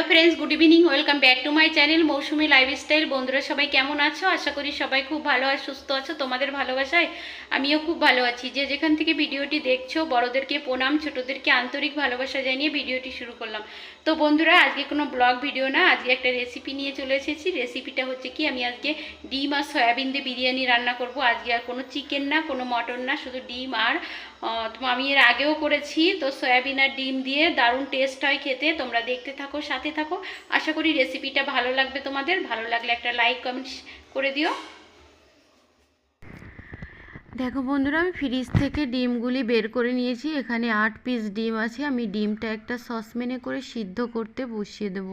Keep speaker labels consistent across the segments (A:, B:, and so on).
A: Hello friends, good evening, welcome back to my channel Mousumi lifestyle. বন্ধুরা সবাই কেমন আছো? আশা করি সবাই খুব ভালো আর সুস্থ আছো। তোমাদের ভালোবাসায় আমিও খুব ভালো আছি। যে যেখান থেকে ভিডিওটি দেখছ, বড়দেরকে প্রণাম, ছোটোদেরকে আন্তরিক ভালোবাসা জানিয়ে ভিডিওটি শুরু করলাম। তো বন্ধুরা, আজকে কোনো ব্লগ ভিডিও না, আজকে একটা রেসিপি নিয়ে চলে এসেছি। রেসিপিটা হচ্ছে কি, আমি আজকে ডিম আর সয়াবিন দিয়ে বিরিয়ানি রান্না করব। আজকে আর কোনো চিকেন না, কোনো মটন না, শুধু ডিম আর আমি এর আগেও করেছি। তো সয়াবিন আর ডিম দিয়ে দারুণ টেস্ট হয় খেতে। তোমরা দেখতে থাকো, সাথে থাকো। আশা করি রেসিপিটা ভালো লাগবে তোমাদের। ভালো লাগলে একটা লাইক কমেন্ট করে দিও। দেখো বন্ধুরা, আমি ফ্রিজ থেকে ডিমগুলি বের করে নিয়েছি। এখানে আট পিস ডিম আছে। আমি ডিমটা একটা সসপ্যানে করে সিদ্ধ করতে বসিয়ে দেব।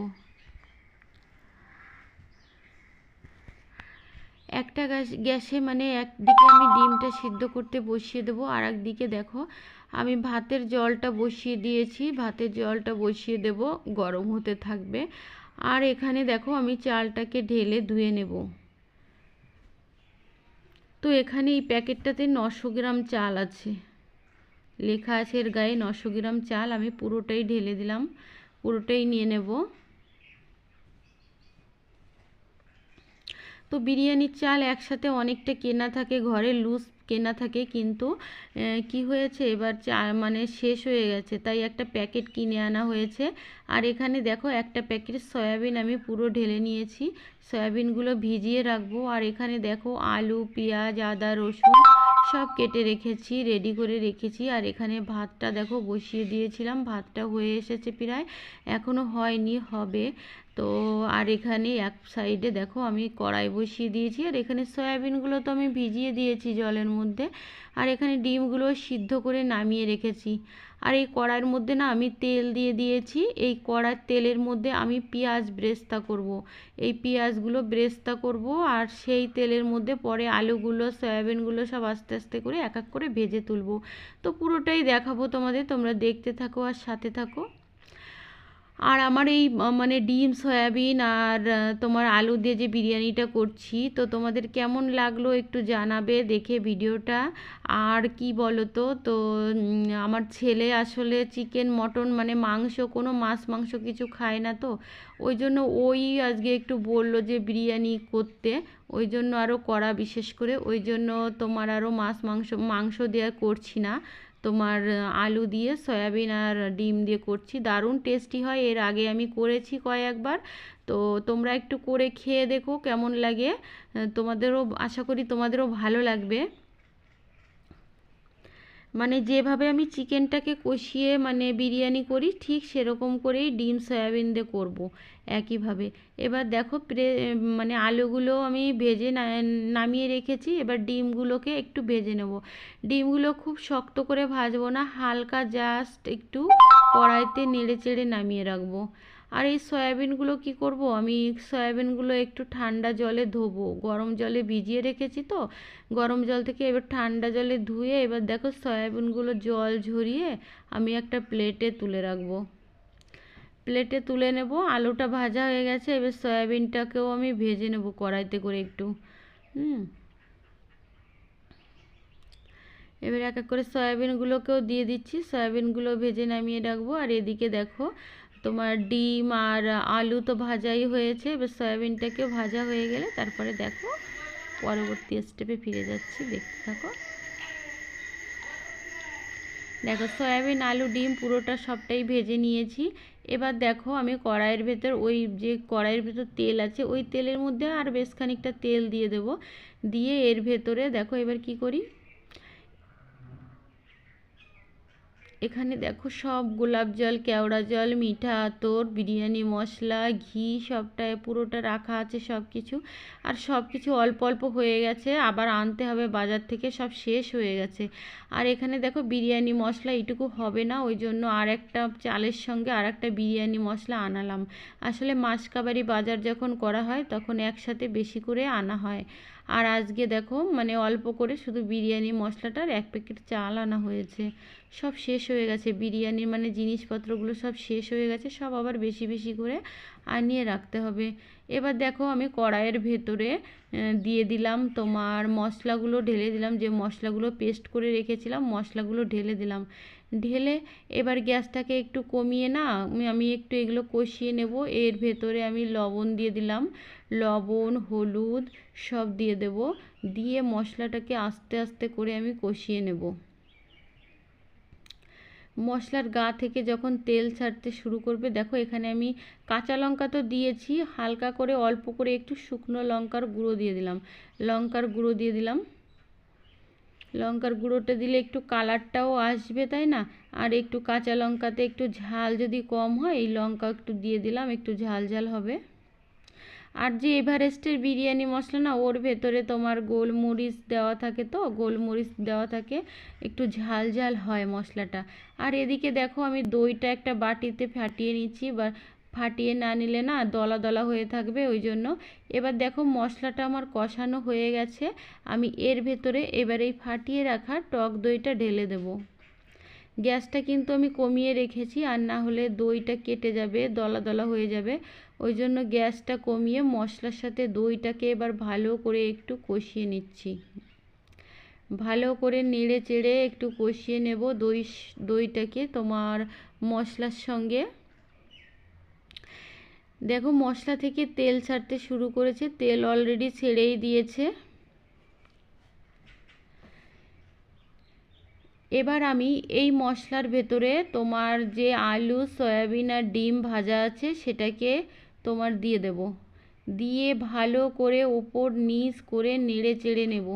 A: একটা গ্যাস, গ্যাসে মানে একদিকে আমি ডিমটা সিদ্ধ করতে বসিয়ে দেবো আর একদিকে দেখো আমি ভাতের জলটা বসিয়ে দিয়েছি, ভাতের জলটা বসিয়ে দেব, গরম হতে থাকবে। আর এখানে দেখো আমি চালটাকে ঢেলে ধুয়ে নেব। তো এখানে এই প্যাকেটটাতে নশো গ্রাম চাল আছে। লেখা আছে এর গায়ে নশো গ্রাম চাল, আমি পুরোটাই ঢেলে দিলাম, পুরোটাই নিয়ে নেব। তো বিরিয়ানির চাল একসাথে অনেকটা কেনা থাকে, ঘরে লুজ কেনা থাকে, কিন্তু কি হয়েছে? এবার চা মানে শেষ হয়ে গেছে, তাই একটা প্যাকেট কিনে আনা হয়েছে। আর এখানে দেখো, একটা প্যাকেট সয়াবিন আমি পুরো ঢেলে নিয়েছি। সয়াবিনগুলো ভিজিয়ে রাখব। আর এখানে দেখো, আলু, পেঁয়াজ, আদা, রসুন সব কেটে রেখেছি, রেডি করে রেখেছি। আর এখানে ভাতটা দেখো, বসিয়ে দিয়েছিলাম। ভাতটা হয়ে এসেছে প্রায়। এখনও হয়নি, হবে। তো আর এখানে এক সাইডে দেখো আমি কড়াই বসিয়ে দিয়েছি, আর এখানে সয়াবিনগুলো তো আমি ভিজিয়ে দিয়েছি জলের মধ্যে, আর এখানে ডিমগুলো সিদ্ধ করে নামিয়ে রেখেছি। আর এই কড়াইয়ের মধ্যে না আমি তেল দিয়ে দিয়েছি, এই কড়ার তেলের মধ্যে আমি পেঁয়াজ ব্রেস্তা করব। এই পেঁয়াজগুলো ব্রেস্তা করব, আর সেই তেলের মধ্যে পরে আলুগুলো সয়াবিনগুলো সব আস্তে আস্তে করে এক এক করে ভেজে তুলব। তো পুরোটাই দেখাবো তোমাদের, তোমরা দেখতে থাকো আর সাথে থাকো। আর আমার এই মানে ডিম, সয়াবিন আর তোমার আলু দিয়ে যে বিরিয়ানিটা করছি, তো তোমাদের কেমন লাগল একটু জানাবে দেখে ভিডিওটা। আর কি বলো তো তো আমার ছেলে আসলে চিকেন, মটন মানে মাংস, কোনো মাছ মাংস কিছু খায় না তো, ওই জন্য ওই আজকে একটু বলল যে বিরিয়ানি করতে, ওই জন্য আরও করা বিশেষ করে, ওই জন্য তোমার আরও মাছ মাংস মাংস দেওয়া করছি না। তোমার আলু দিয়ে সয়াবিন আর ডিম দিয়ে করছি। দারুণ টেস্টি হয়, এর আগে আমি করেছি কয়েকবার। তো তোমরা একটু করে খেয়ে দেখো কেমন লাগে। তোমাদেরও, আশা করি তোমাদেরও ভালো লাগবে। মানে যেভাবে আমি চিকেনটাকে কষিয়ে মানে বিরিয়ানি করি, ঠিক সেরকম করেই ডিম, সয়াবিন দিয়ে করব একইভাবে। এবার দেখো প্রে মানে আলুগুলো আমি ভেজে নামিয়ে রেখেছি, এবার ডিমগুলোকে একটু ভেজে নেব। ডিমগুলো খুব শক্ত করে ভাজবো না, হালকা জাস্ট একটু কড়াইতে নেড়ে চেড়ে নামিয়ে রাখব। আর এই সয়াবিনগুলো কি করব? আমি সয়াবিনগুলো একটু ঠান্ডা জলে ধোবো। গরম জলে ভিজিয়ে রেখেছি তো। গরম জল থেকে এবার ঠান্ডা জলে ধুয়ে এবার দেখো সয়াবিনগুলো জল ঝরিয়ে আমি একটা প্লেটে তুলে রাখব। প্লেটে তুলে নেব। আলুটা ভাজা হয়ে গেছে। এবার সয়াবিনটাকেও আমি ভেজে নেব কড়াইতে করে একটু। হুম। এবার এক এক করে সয়াবিনগুলোকেও দিয়ে দিচ্ছি। সয়াবিনগুলো ভেজে নামিয়ে রাখব। আর এদিকে দেখো তোমার ডিম আর আলু তো ভাজাই হয়েছে, এবার সয়াবিনটাকে ভাজা হয়ে গেলে তারপরে দেখো পরবর্তী স্টেপে ফিরে যাচ্ছি, দেখতে থাকো। দেখো সয়াবিন, আলু, ডিম পুরোটা সবটাই ভেজে নিয়েছি। এবার দেখো আমি কড়াইয়ের ভেতর ওই যে কড়াইয়ের ভেতর তেল আছে, ওই তেলের মধ্যে আর বেশ খানিকটা তেল দিয়ে দেবো। দিয়ে এর ভেতরে দেখো এবার কি করি? এখানে দেখো সব গোলাপ জল, কেওড়া জল, মিঠা আতর, বিরিয়ানি, মশলা, ঘি সবটা পুরোটা রাখা আছে সব কিছু আর সব কিছু অল্প অল্প হয়ে গেছে, আবার আনতে হবে, বাজার থেকে সব শেষ হয়ে গেছে। আর এখানে দেখো বিরিয়ানি মশলা এটুকু হবে না, ওই জন্য আর একটা চালের সঙ্গে আর একটা বিরিয়ানি মশলা আনালাম। আসলে মাসকাবারি বাজার যখন করা হয়, তখন একসাথে বেশি করে আনা হয়। আর আজকে দেখো মানে অল্প করে শুধু বিরিয়ানি মশলাটার এক প্যাকেট চাল আনা হয়েছে। সব শেষ হয়ে গেছে। বিরিয়ানির মানে জিনিসপত্রগুলো সব শেষ হয়ে গেছে, সব আবার বেশি বেশি করে আনিয়ে রাখতে হবে। এবার দেখো, আমি কড়াইয়ের ভেতরে দিয়ে দিলাম তোমার মশলাগুলো, ঢেলে দিলাম। যে মশলাগুলো পেস্ট করে রেখেছিলাম, মশলাগুলো ঢেলে দিলাম। ঢেলে এবার গ্যাসটাকে একটু কমিয়ে না, আমি- একটু এগুলো কষিয়ে নেব। এর ভেতরে আমি লবণ দিয়ে দিলাম। লবণ, হলুদ সব দিয়ে দেব। দিয়ে মশলাটাকে আস্তে আস্তে করে আমি কষিয়ে নেব। মশলার গা থেকে যখন তেল ছাড়তে শুরু করবে, দেখো এখানে আমি কাঁচা লঙ্কা তো দিয়েছি, হালকা করে অল্প করে একটু শুকনো লঙ্কার গুঁড়ো দিয়ে দিলাম। লঙ্কার গুঁড়ো দিয়ে দিলাম। লঙ্কার গুঁড়োটা দিলে একটু কালারটাও আসবে, তাই না? আর একটু কাঁচা লঙ্কাতে একটু ঝাল যদি কম হয়, এই লঙ্কা একটু দিয়ে দিলাম, একটু ঝাল ঝাল হবে। আর যে এভারেস্টের বিরিয়ানি মশলা না, ওর ভেতরে তোমার গোলমরিচ দেওয়া থাকে তো, গোলমরিচ দেওয়া থাকে, একটু ঝাল ঝাল হয় মশলাটা। আর এদিকে দেখো আমি দইটা একটা বাটিতে ফাটিয়ে নিচ্ছি, বা ফাটিয়ে না নিলে না দলা দলা হয়ে থাকবে, ওই জন্য। এবার দেখো মশলাটা আমার কষানো হয়ে গেছে। আমি এর ভেতরে এবার এই ফাটিয়ে রাখা টক দইটা ঢেলে দেবো। গ্যাসটা কিন্তু আমি কমিয়ে রেখেছি, আর না হলে দইটা কেটে যাবে, দলা দলা হয়ে যাবে। ওই জন্য গ্যাসটা কমিয়ে মশলার সাথে দইটাকে এবার ভালো করে একটু কষিয়ে নিচ্ছি। ভালো করে নেড়ে চেড়ে একটু কষিয়ে নেব দই দইটাকে তোমার মশলার সঙ্গে। দেখো, মশলা থেকে তেল ছাড়তে শুরু করেছে। তেল অলরেডি ছেড়েই দিয়েছে। এবার আমি এই মশলার ভেতরে তোমার যে আলু, সয়াবিন আর ডিম ভাজা আছে, সেটাকে তোমার দিয়ে দেব। দিয়ে ভালো করে ওপর নিচ করে নেড়ে চেড়ে নেব।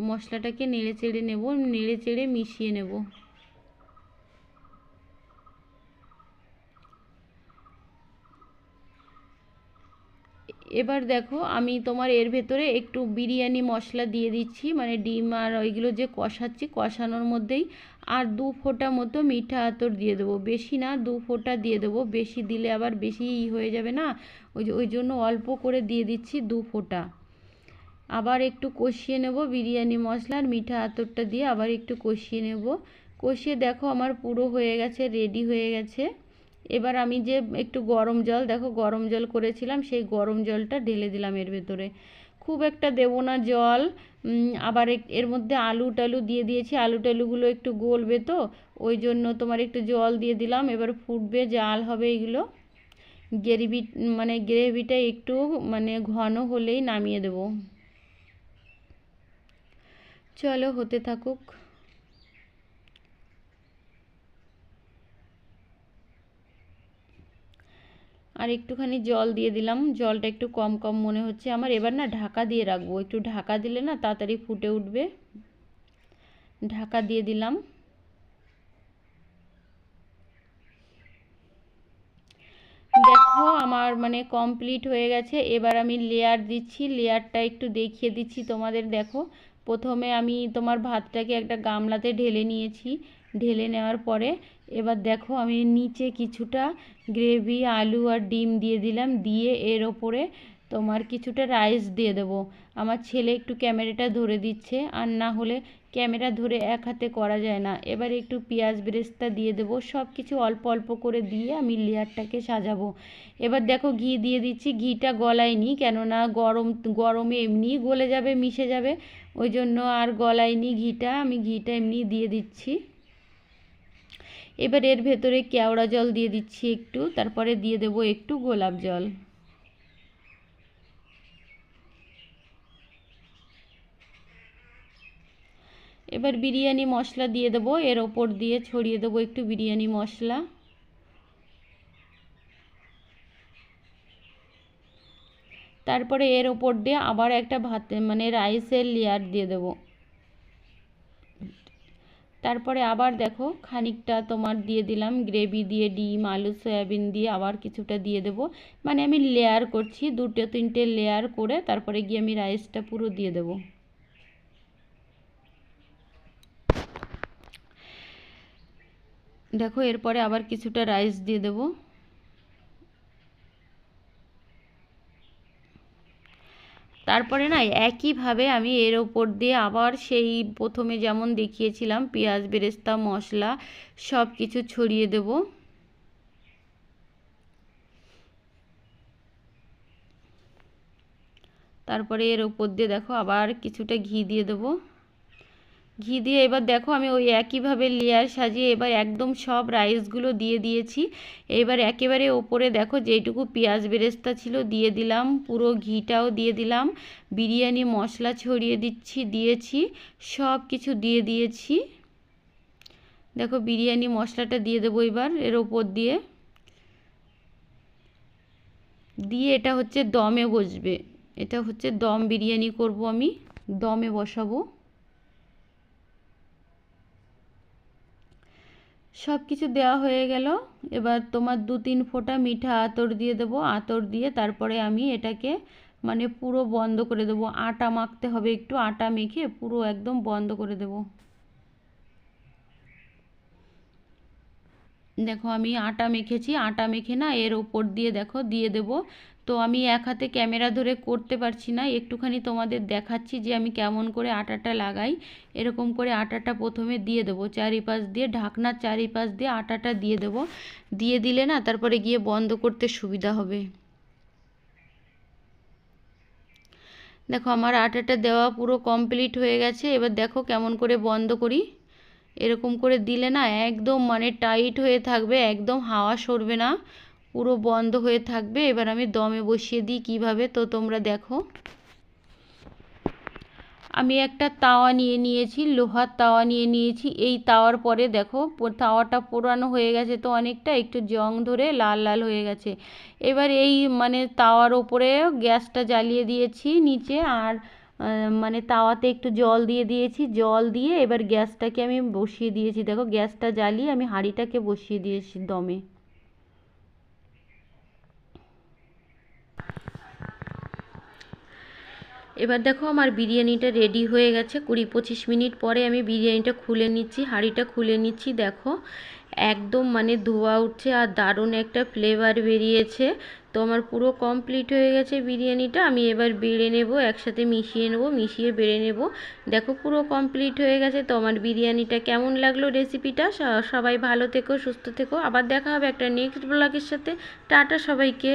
A: মশলাটাকে নেড়ে চেড়ে নেব, নেড়ে চেড়ে মিশিয়ে নেব। এবার দেখো আমি তোমার এর ভেতরে একটু বিরিয়ানি মশলা দিয়ে দিচ্ছি মানে ডিম আর ওইগুলো যে কষাচ্ছি, কষানোর মধ্যেই আর দু ফোঁটা মতো মিঠা আতর দিয়ে দেবো। বেশি না, দু ফোঁটা দিয়ে দেবো। বেশি দিলে আবার বেশি ই হয়ে যাবে না? ওই ওই জন্য অল্প করে দিয়ে দিচ্ছি দু ফোঁটা। আবার একটু কষিয়ে নেব বিরিয়ানি মশলা আর মিঠা আতরটা দিয়ে আবার একটু কষিয়ে নেব। কষিয়ে দেখো আমার পুরো হয়ে গেছে রেডি হয়ে গেছে। এবার আমি যে একটু গরম জল, দেখো গরম জল করেছিলাম, সেই গরম জলটা ঢেলে দিলাম এর ভেতরে। খুব একটা দেবো না জল আবার এর মধ্যে আলু টালু দিয়ে দিয়েছি, আলু টালুগুলো একটু গলবে তো, ওই জন্য তোমার একটু জল দিয়ে দিলাম, এবার ফুটবে জাল হবে এগুলো। গ্রেভি মানে গ্রেভিটা একটু মানে ঘন হলেই নামিয়ে দেব। চলো হতে থাকুক। আর একটুখানি জল দিয়ে দিলাম। জলটা একটু কম কম মনে হচ্ছে। আমার এবার না ঢাকা দিয়ে রাখব। একটু ঢাকা দিলে না তাড়াতাড়ি ফুটে উঠবে। ঢাকা দিয়ে দিলাম। দেখো আমার মানে কমপ্লিট হয়ে গেছে। এবার আমি লেয়ার দিচ্ছি। লেয়ারটা একটু দেখিয়ে দিচ্ছি তোমাদের। দেখো, প্রথমে আমি তোমার ভাতটাকে একটা গামলাতে ঢেলে নিয়েছি। ঢেলে নেওয়ার পরে এবার দেখো আমি নিচে কিছুটা গ্রেভি, আলু আর ডিম দিয়ে দিলাম। দিয়ে এর ওপরে তোমার কিছুটা রাইস দিয়ে দেবো। আমার ছেলে একটু ক্যামেরাটা ধরে দিচ্ছে, আর না হলে ক্যামেরা ধরে এক হাতে করা যায় না। এবার একটু পেঁয়াজ বেরেস্তা দিয়ে দেবো। সব কিছু অল্প অল্প করে দিয়ে আমি লেয়ারটাকে সাজাবো। এবার দেখো ঘি দিয়ে দিচ্ছি। ঘিটা গলায়নি, কেননা গরম, গরমে এমনি গলে যাবে, মিশে যাবে। ওই জন্য আর গলায়নি ঘিটা। আমি ঘিটা এমনি দিয়ে দিচ্ছি। এবার এর ভেতরে কেওড়া জল দিয়ে দিচ্ছি একটু, তারপরে দিয়ে দেব একটু গোলাপ জল। এবার বিরিয়ানি মশলা দিয়ে দেবো, এর ওপর দিয়ে ছড়িয়ে দেবো একটু বিরিয়ানি মশলা। তারপরে এর ওপর দিয়ে আবার একটা ভাত মানে রাইসের লেয়ার দিয়ে দেবো। তারপরে আবার দেখো খানিকটা তোমার দিয়ে দিলাম গ্রেভি দিয়ে, ডিম, আলু, সয়াবিন দিয়ে আবার কিছুটা দিয়ে দেব। মানে আমি লেয়ার করছি, দুটো তিনটে লেয়ার করে তারপরে গিয়ে আমি রাইসটা পুরো দিয়ে দেব। দেখো এরপরে আবার কিছুটা রাইস দিয়ে দেবো। তারপরে না একইভাবে আমি এর ওপর দিয়ে আবার সেই প্রথমে যেমন দেখিয়েছিলাম, পেঁয়াজ, বেরেস্তা, মশলা সব কিছু ছড়িয়ে দেব। তারপরে এর ওপর দিয়ে দেখো আবার কিছুটা ঘি দিয়ে দেবো। ঘি দিয়ে এবার দেখো আমি ওই একইভাবে লেয়ার সাজিয়ে এবার একদম সব রাইসগুলো দিয়ে দিয়েছি। এবার একেবারে ওপরে দেখো যেটুকু পেঁয়াজ বেরেস্তা ছিল দিয়ে দিলাম, পুরো ঘিটাও দিয়ে দিলাম, বিরিয়ানি, মশলা ছড়িয়ে দিচ্ছি, দিয়েছি সব কিছু দিয়ে দিয়েছি। দেখো বিরিয়ানি, মশলাটা দিয়ে দেবো এবার এর ওপর দিয়ে। দিয়ে এটা হচ্ছে দমে বসবে। এটা হচ্ছে দম বিরিয়ানি করব আমি, দমে বসাবো। সব কিছু দেওয়া হয়ে গেল। এবার তোমার দু তিন ফোঁটা মিঠা আতর দিয়ে দেবো। আতর দিয়ে তারপরে আমি এটাকে মানে পুরো বন্ধ করে দেবো। আটা মাখতে হবে একটু, আটা মেখে পুরো একদম বন্ধ করে দেবো। দেখো আমি আটা মেখেছি। আটা মেখে না এর ওপর দিয়ে দেখো, দিয়ে দেব। তো আমি এক হাতে ক্যামেরা ধরে করতে পারছি না। একটুখানি তোমাদের দেখাচ্ছি যে আমি কেমন করে আটাটা লাগাই। এরকম করে আটাটা প্রথমে দিয়ে দেবো। চারিপাশ দিয়ে, ঢাকনার চারিপাশ দিয়ে আটাটা দিয়ে দেবো। দিয়ে দিলে না তারপরে গিয়ে বন্ধ করতে সুবিধা হবে। দেখো আমার আটাটা দেওয়া পুরো কমপ্লিট হয়ে গেছে। এবার দেখো কেমন করে বন্ধ করি। এরকম করে দিলে না একদম মানে টাইট হয়ে থাকবে, একদম হাওয়া সরবে না। পুরো বন্ধ হয়ে থাকবে। এবার আমি দমে বসিয়ে দিই কীভাবে। তো তোমরা দেখো। আমি একটা তাওয়া নিয়ে নিয়েছি, লোহার তাওয়া নিয়ে নিয়েছি। এই তাওয়ার পরে দেখো তাওয়াটা পোড়ানো হয়ে গেছে তো অনেকটা, একটু জং ধরে লাল লাল হয়ে গেছে। এবার এই মানে তাওয়ার ওপরে গ্যাসটা জ্বালিয়ে দিয়েছি নিচে আর মানে তাওয়াতে একটু জল দিয়ে দিয়েছি। জল দিয়ে এবার গ্যাসটাকে আমি বসিয়ে দিয়েছি। দেখো, গ্যাসটা জ্বালিয়ে আমি হাঁড়িটাকে বসিয়ে দিয়েছি দমে। এবার দেখো আমার বিরিয়ানিটা রেডি হয়ে গেছে। কুড়ি পঁচিশ মিনিট পরে আমি বিরিয়ানিটা খুলে নিচ্ছি, হাঁড়িটা খুলে নিচ্ছি, দেখো। একদম মানে ধোয়া উঠছে আর দারুণ একটা ফ্লেভার বেরিয়েছে। তো আমার পুরো কমপ্লিট হয়ে গেছে বিরিয়ানিটা, আমি এবার বেড়ে নেব, একসাথে মিশিয়ে নেব, মিশিয়ে বেড়ে নেব। দেখো পুরো কমপ্লিট হয়ে গেছে। তো আমার বিরিয়ানিটা কেমন লাগল রেসিপিটা সবাই ভালো থেকো, সুস্থ থেকো। আবার দেখা হবে একটা নেক্সট ব্লগের সাথে। টাটা সবাইকে।